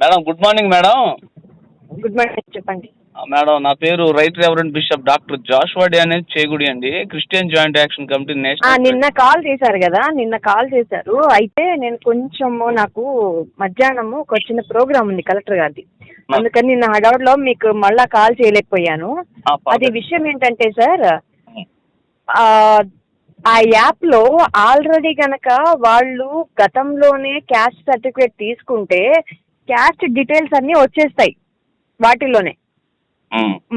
Madam good morning madam. Good morning చెప్పండి. Madam నా పేరు రైట్ రెవరెంట్ బిషప్ డాక్టర్ జాషువాడి అనేది చేగుడి అండి christian joint action committee national నిన్న కాల్ చేశారు కదా నిన్న కాల్ చేశారు. అయితే నేను కొంచెము నాకు మధ్యాహ్నము ఒక చిన్న ప్రోగ్రామ్ ఉంది కలెక్టర్ గారిది. అందుకని నిన్న హడావుడిలో మీకు మళ్ళా కాల్ చేయలేకపోయాను. అది విషయం ఏంటంటే సార్ ఆ, ఆ యాప్లో ఆల్రెడీ గనక వాళ్ళు గతంలోనే క్యాస్ట్ సర్టిఫికేట్ తీసుకుంటే క్యాస్ట్ డీటెయిల్స్ అన్నీ వచ్చేస్తాయి వాటిలోనే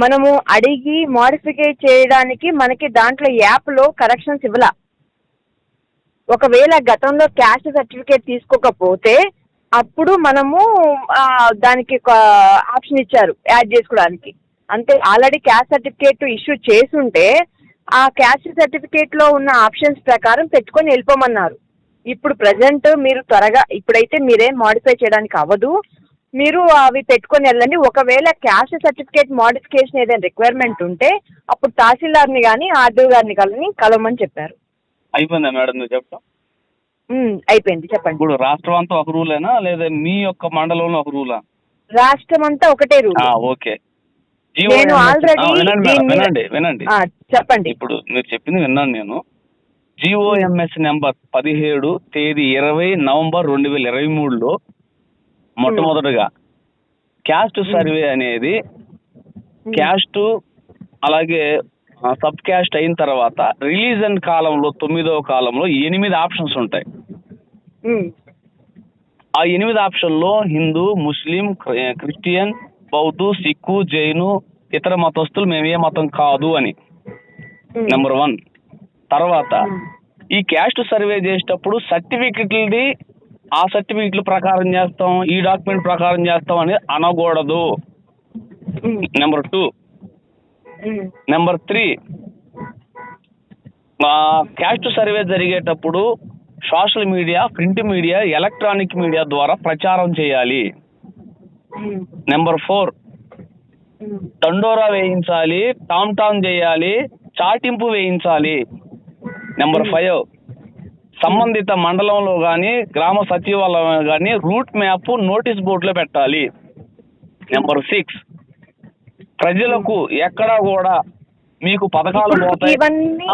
మనము అడిగి మోడిఫికేట్ చేయడానికి మనకి దాంట్లో యాప్లో కరెక్షన్స్ ఇవ్వలా. ఒకవేళ గతంలో క్యాస్ట్ సర్టిఫికేట్ తీసుకోకపోతే అప్పుడు మనము దానికి ఒక ఆప్షన్ ఇచ్చారు యాడ్ చేసుకోవడానికి. అంతే ఆల్రెడీ క్యాస్ట్ సర్టిఫికేట్ ఇష్యూ చేసుంటే ఆ క్యాస్ట్ సర్టిఫికేట్లో ఉన్న ఆప్షన్స్ ప్రకారం పెట్టుకొని వెళ్ళిపోమన్నారు. ఇప్పుడు ప్రజెంట్ మీరు త్వరగా ఇప్పుడైతే మీరేం మాడిఫై చేయడానికి అవ్వదు. మీరు అవి పెట్టుకొని వెళ్ళండి. ఒకవేళ క్యాస్ట్ సర్టిఫికేట్ మోడిఫికేషన్ ఏదైనా రిక్వైర్మెంట్ ఉంటే అప్పుడు తహసీల్దార్ని కానీ ఆర్డీఓ గారిని కానీ కలవమని చెప్పారు. అయిపోయిందా మేడం నువ్వు ఉమ్, అయిపోయింది. చెప్పండి. ఇప్పుడు రాష్ట్రం అంతా ఒక రూలేనా లేదా మీ యొక్క మండలంలో ఒక రూలా రాష్ట్రం అంతా ఒకటే రూల్ ఓకే. నేను GOMS already ఆ, వినండి వినండి చెప్పండి. ఇప్పుడు మీరు చెప్పింది విన్నాను నేను. జిఓఎంఎస్ నెంబర్ పదిహేడు తేదీ ఇరవై నవంబర్ రెండు వేల ఇరవై మూడులో మొట్టమొదటగా. క్యాస్ట్ సర్వే అనేది క్యాస్ట్ అలాగే సబ్ క్యాస్ట్ అయిన తర్వాత రిలీజన్ కాలంలో తొమ్మిదవ కాలంలో ఎనిమిది ఆప్షన్స్ ఉంటాయి. ఉమ్, ఆ ఎనిమిది ఆప్షన్లో హిందూ ముస్లిం క్రి- క్రిస్టియన్ బౌద్ధు సిక్కు జైను ఇతర మతస్థులు మేము ఏ మతం కాదు అని. నెంబర్ వన్ తర్వాత ఈ క్యాస్ట్ సర్వే చేసేటప్పుడు సర్టిఫికెట్లది ఆ సర్టిఫికెట్ల ప్రకారం చేస్తాం ఈ డాక్యుమెంట్ ప్రకారం చేస్తాం అని అనకూడదు. Number two number three caste survey జరిగేటప్పుడు social media print media electronic media ద్వారా ప్రచారం చేయాలి. నెంబర్ ఫోర్ దండోరా వేయించాలి టామ్ టామ్ చేయాలి చాటింపు వేయించాలి. నెంబర్ ఫైవ్ సంబంధిత మండలంలో కానీ గ్రామ సచివాలయం కానీ రూట్ మ్యాప్ నోటీస్ బోర్డులో పెట్టాలి. నెంబర్ సిక్స్ ప్రజలకు ఎక్కడా కూడా మీకు పథకాలు ఇవన్నీ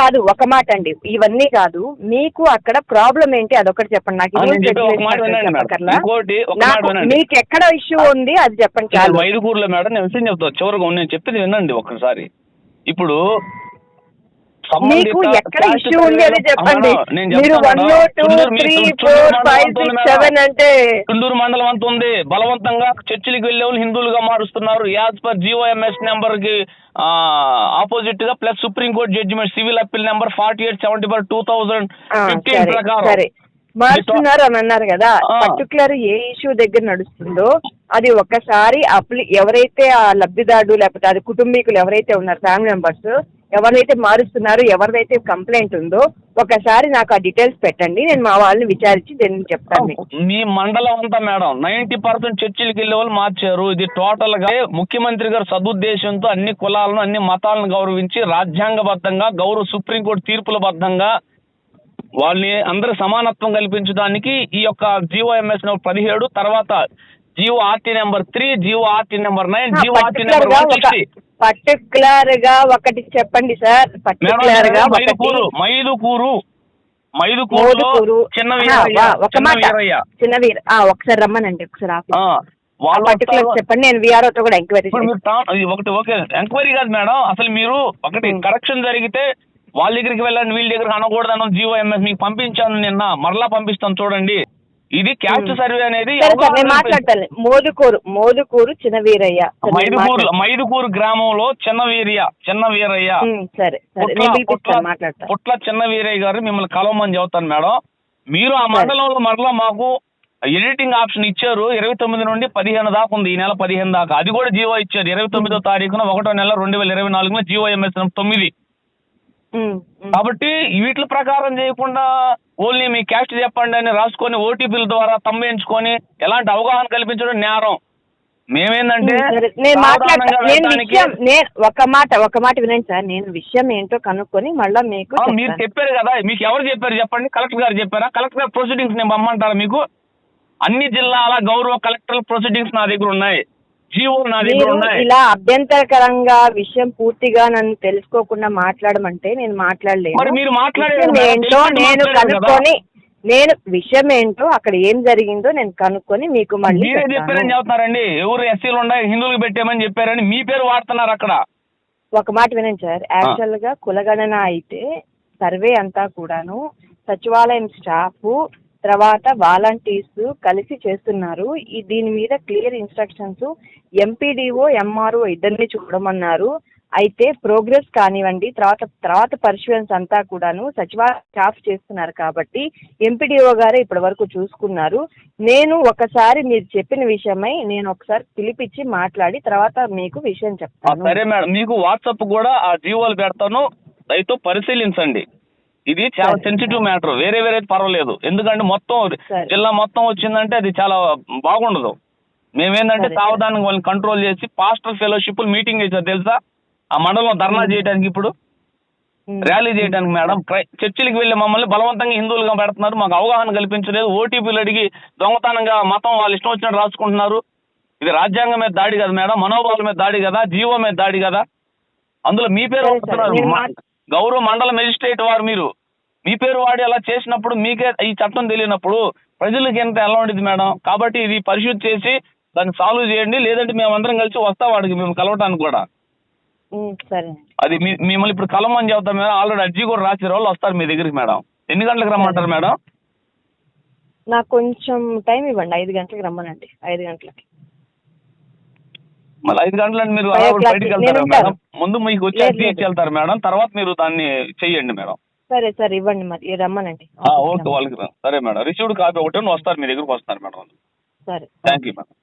కాదు ఒక మాట అండి. ఇవన్నీ కాదు మీకు అక్కడ ప్రాబ్లం ఏంటి? అదొకటి చెప్పండి. నాకు. మీకు ఎక్కడ ఇష్యూ ఉంది అది చెప్పండి చాలు. మైదుకూరులో మేడం నేను విషయం చెప్తా. చివరిగా నేను చెప్పింది వినండి ఒక్కసారి. ఇప్పుడు మీకు ఎక్కడ ఇష్యూ ఉంది survey- చెప్పండి మీరు one. Two three four five six. Seven అంటే తుండూరు మండలం అంత ఉంది బలవంతంగా చర్చిలకు వెళ్ళే వాళ్ళు హిందువులుగా మారుస్తున్నారు యాజ్ పర్ జిఓఎంఎస్ నెంబర్కి ఆపోజిట్గా plus supreme court judgement civil appeal number forty eight seventy four two thousand fifteen ప్రకారం మారుస్తున్నారు అని అన్నారు కదా. పర్టికులర్ ఏ ఇష్యూ దగ్గర నడుస్తుందో అది ఒక్కసారి అప్లి ఎవరైతే ఆ లబ్ధిదారుడు లేకపోతే అది కుటుంబీకులు ఎవరైతే ఉన్నారు ఫ్యామిలీ మెంబర్స్ ఎవరైతే మారుస్తున్నారో ఎవరిదైతే కంప్లైంట్ ఉందో ఒకసారి నాకు ఆ డీటెయిల్స్ పెట్టండి. నేను మా వాళ్ళని విచారించి నేను చెప్తాను మీకు. మీ మండలం అంతా మేడం నైన్టీ పర్సెంట్ చర్చిలకు వెళ్ళే వాళ్ళు మార్చారు. ఇది టోటల్గా ముఖ్యమంత్రి గారు సదుద్దేశంతో అన్ని కులాలను అన్ని మతాలను గౌరవించి రాజ్యాంగబద్ధంగా గౌరవ సుప్రీంకోర్టు తీర్పుల బద్ధంగా వాళ్ళని అందరి సమానత్వం కల్పించడానికి ఈ యొక్క జిఓఎంఎస్ పదిహేడు తర్వాత GO RT number three GO RT number nine GO RT number one sixty పర్టికులర్గా ఒకటి చెప్పండి సార్. పర్టికులర్గా మైదుకూరు మైదుకూరు చిన్న ఒక మాట. చిన్న వీర ఆ, ఒకసారి రమ్మనండి ఒకసారి వాళ్ళు పర్టికులర్. చెప్పండి నేను కూడా ఎంక్వైరీ ఒకటి ఓకే ఎంక్వైరీ కాదు మేడం. అసలు మీరు ఒకటి. కరెక్షన్ జరిగితే వాళ్ళ దగ్గరికి వెళ్ళండి వీళ్ళ దగ్గరికి అనకూడదని జియో ఎంఎస్ మీకు పంపించాను నిన్న. మరలా పంపిస్తాను చూడండి. ఇది క్యాస్ట్. సర్వే అనేది మాట్లాడతాను మోదుకూరు మోదుకూరు చిన్న వీరయ్య మైదుకూరు. మైదుకూరు గ్రామంలో చిన్న వీరయ్య చిన్న వీరయ్య సరే పుట్ల చిన్న వీరయ్య గారు మిమ్మల్ని కలవమని చెబుతాను మేడం. మీరు ఆ. మండలంలో మరలా మాకు ఎడిటింగ్ ఆప్షన్ ఇచ్చారు. ఇరవై తొమ్మిది నుండి పదిహేను దాకా ఉంది. ఈ నెల పదిహేను దాకా. అది కూడా జీవో ఇచ్చారు. ఇరవై తొమ్మిదో తారీఖున ఒకటో నెల రెండు వేల ఇరవై నాలుగున జీవో ఎంఎస్ తొమ్మిది. కాబట్టి వీటి ప్రకారం చేయకుండా ఓన్లీ మీ క్యాస్ట్ చెప్పండి అని రాసుకొని ఓటీపీల ద్వారా తమ్మేయించుకొని ఎలాంటి అవగాహన కల్పించడం నేరం. మేమేందంటే నేను మాట్లాడతా. సావధానంగా నేను వెళ్ళడానికి- విషయం నేను ఒక మాట ఒక మాట వినండి సార్. నేను విషయం ఏంటో కనుక్కొని మళ్ళీ మీకు మీరు. చెప్పారు కదా మీకు ఎవరు చెప్పారు చెప్పండి? కలెక్టర్ గారు చెప్పారా? కలెక్టర్ గారు ప్రొసీడింగ్స్ నేను పంపమంటారా మీకు? అన్ని జిల్లాల గౌరవ కలెక్టర్ ప్రొసీడింగ్స్ నా దగ్గర ఉన్నాయి. జీవో నా దగ్గర మీరు ఉన్నాయి. ఇలా అభ్యంతరకరంగా విషయం పూర్తిగా నన్ను తెలుసుకోకుండా మాట్లాడమంటే నేను మాట్లాడలేను. మరి మాట్లాడారు విషయం ఏంటో తెలుసుకొని నేను మాట్లాడారు కదా. కనుక్కొని నేను విషయం ఏంటో అక్కడ ఏం జరిగిందో నేను కనుక్కొని మీకు మళ్ళీ మీరే చెప్తాను. చెప్పారని చెప్తున్నారండి. ఎవరు ఎస్సీలు ఉన్నాయి హిందువులకు పెట్టామని చెప్పారని మీ పేరు వాడుతున్నారు అక్కడ. ఒక మాట వినండి సార్. యాక్చువల్గా కులగణన అయితే సర్వే అంతా కూడాను సచివాలయం స్టాఫ్ తర్వాత వాలంటీర్స్ కలిసి చేస్తున్నారు. ఈ దీని మీద క్లియర్ ఇన్స్ట్రక్షన్స్ ఎంపీడీఓ ఎంఆర్ఓ ఇద్దరిని చూడమన్నారు. అయితే ప్రోగ్రెస్ కానివ్వండి తర్వాత తర్వాత పర్షువెన్స్ అంతా కూడాను సచివాలయ స్టాఫ్ చేస్తున్నారు కాబట్టి ఎంపీడీఓ గారే ఇప్పటి వరకు చూసుకున్నారు. నేను ఒకసారి మీరు చెప్పిన విషయమై నేను ఒకసారి పిలిపించి మాట్లాడి తర్వాత మీకు విషయం చెప్తాను. సరే మేడం మీకు వాట్సాప్ కూడా ఆ జీవోలు పెడతాను. దయతో పరిశీలించండి. ఇది చాలా. సెన్సిటివ్ మ్యాటర్ వేరే వేరే అయితే ఎందుకంటే మొత్తం. జిల్లా మొత్తం వచ్చిందంటే అది చాలా బాగుండదు. మేమేందంటే సావధానంగా వాళ్ళని కంట్రోల్ చేసి పాస్టర్ ఫెలోషిప్ మీటింగ్ చేశారు తెలుసా? ఆ మండలం ధర్నా చేయడానికి ఇప్పుడు. ర్యాలీ చేయడానికి మేడం. చర్చిలకు వెళ్ళి మమ్మల్ని బలవంతంగా హిందువులుగా పెడుతున్నారు. మాకు అవగాహన కల్పించలేదు. ఓటీపీలు అడిగి దొంగతనంగా మతం వాళ్ళు ఇష్టం వచ్చినట్టు రాసుకుంటున్నారు. ఇది రాజ్యాంగం మీద దాడి కదా మేడం. మనోభావాల మీద దాడి కదా. జీవో మీద దాడి కదా. అందులో మీ పేరు గౌరవ మండల మెజిస్ట్రేట్ వారు మీరు. మీ పేరు వాడి అలా చేసినప్పుడు మీకే ఈ చట్టం తెలియనప్పుడు ప్రజలకు ఎంత ఎలా ఉండేది మేడం? కాబట్టి ఇది పరిశుద్ధి చేసి దాన్ని సాల్వ్ చేయండి. లేదంటే మేమందరం కలిసి వస్తాం వాడికి మేము కలవటానికి కూడా. సరే. అది మిమ్మల్ని ఇప్పుడు కలమని చెబుతాం మేడం. ఆల్రెడీ అర్జీ కూడా రాసిన వాళ్ళు వస్తారు మీ దగ్గరికి మేడం. ఎన్ని గంటలకు రమ్మంటారు మేడం? నాకు కొంచెం టైం ఇవ్వండి. ఐదు గంటలకు రమ్మనండి. ఐదు గంటలకి. మళ్ళీ ఐదు గంటలంటే మీరు బయటికి వెళ్తారా. మేడం? ముందు మీకు వచ్చి అర్జీ. ఇచ్చి వెళ్తారు మేడం? తర్వాత మీరు దాన్ని చెయ్యండి మేడం. సరే సరే ఇవ్వండి మరి. రమ్మనండి. ఓకే వాళ్ళకి రా- సరే మేడం. రిసీవ్డ్ కాపీ ఒకటి వస్తారు మీ దగ్గరకు వస్తారు మేడం సరే. Thank you madam.